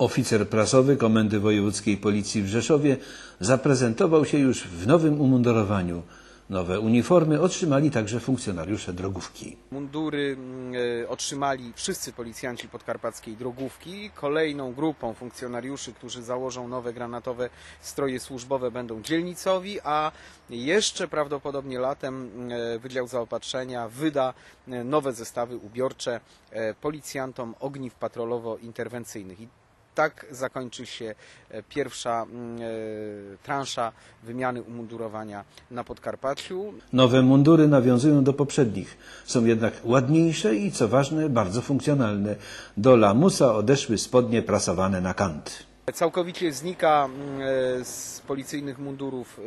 Oficer prasowy Komendy Wojewódzkiej Policji w Rzeszowie zaprezentował się już w nowym umundurowaniu. Nowe uniformy otrzymali także funkcjonariusze drogówki. Mundury mm, e, otrzymali wszyscy policjanci podkarpackiej drogówki. Kolejną grupą funkcjonariuszy, którzy założą nowe granatowe stroje służbowe będą dzielnicowi, a jeszcze prawdopodobnie latem e, Wydział Zaopatrzenia wyda e, nowe zestawy ubiorcze policjantom ogniw patrolowo-interwencyjnych. Tak zakończy się e, pierwsza mm, e, transza wymiany umundurowania na Podkarpaciu. Nowe mundury nawiązują do poprzednich. Są jednak ładniejsze i co ważne, bardzo funkcjonalne. Do lamusa odeszły spodnie prasowane na kant. Całkowicie znika mm, e, z policyjnych mundurów e,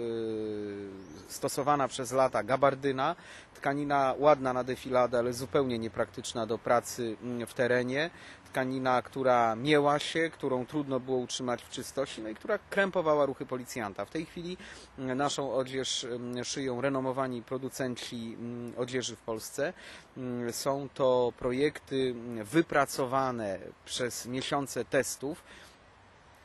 stosowana przez lata gabardyna, tkanina ładna na defiladę, ale zupełnie niepraktyczna do pracy mm, w terenie, tkanina, która mięła się, którą trudno było utrzymać w czystości, no i która krępowała ruchy policjanta. W tej chwili mm, naszą odzież szyją renomowani producenci odzieży w Polsce. Są to projekty wypracowane przez miesiące testów,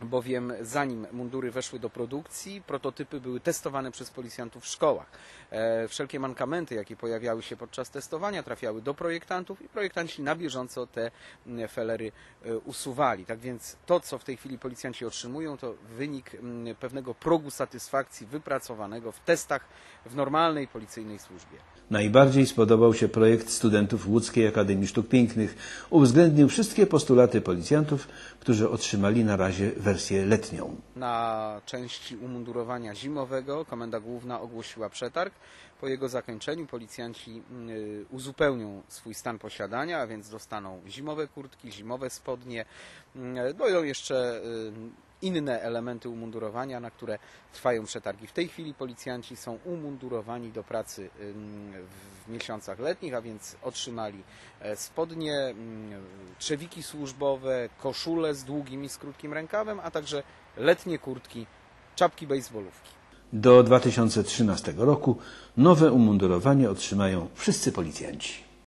bowiem zanim mundury weszły do produkcji, prototypy były testowane przez policjantów w szkołach. E, wszelkie mankamenty, jakie pojawiały się podczas testowania, trafiały do projektantów i projektanci na bieżąco te mm, felery e, usuwali. Tak więc to, co w tej chwili policjanci otrzymują, to wynik mm, pewnego progu satysfakcji wypracowanego w testach w normalnej policyjnej służbie. Najbardziej spodobał się projekt studentów Łódzkiej Akademii Sztuk Pięknych. Uwzględnił wszystkie postulaty policjantów, którzy otrzymali na razie wersję letnią. Na części umundurowania zimowego Komenda Główna ogłosiła przetarg. Po jego zakończeniu policjanci y, uzupełnią swój stan posiadania, a więc dostaną zimowe kurtki, zimowe spodnie. Y, Dojdą jeszcze y, inne elementy umundurowania, na które trwają przetargi. W tej chwili policjanci są umundurowani do pracy w miesiącach letnich, a więc otrzymali e, spodnie, trzewiki służbowe, koszule z długim i z krótkim rękawem, a także letnie kurtki, czapki bejsbolówki. Do 2013 roku nowe umundurowanie otrzymają wszyscy policjanci.